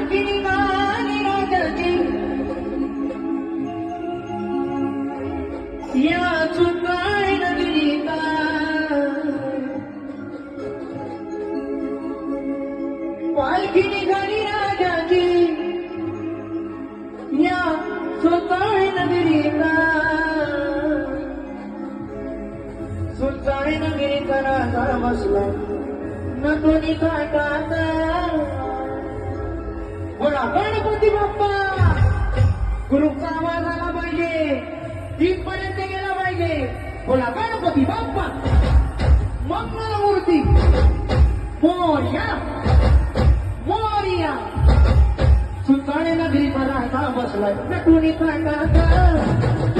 पालखी गाणी राजाची या चुकाय नगरीता पालखी निघाली राजाची या चुकाय नगरीता सुचाय नगरीचा राजा बसला नटोनी पण गणपती बाप्पा! गुरुचा आवाज आला पाहिजे. तीनपर्यंत गेला पाहिजे. बोला गणपती बाप्पा! मंगल मूर्ती मोर्या! मोर्या! सुताळे नगरी मला आता बसलाय कुणी सांगा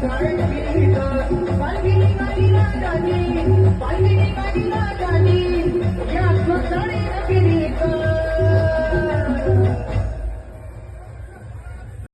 Bye.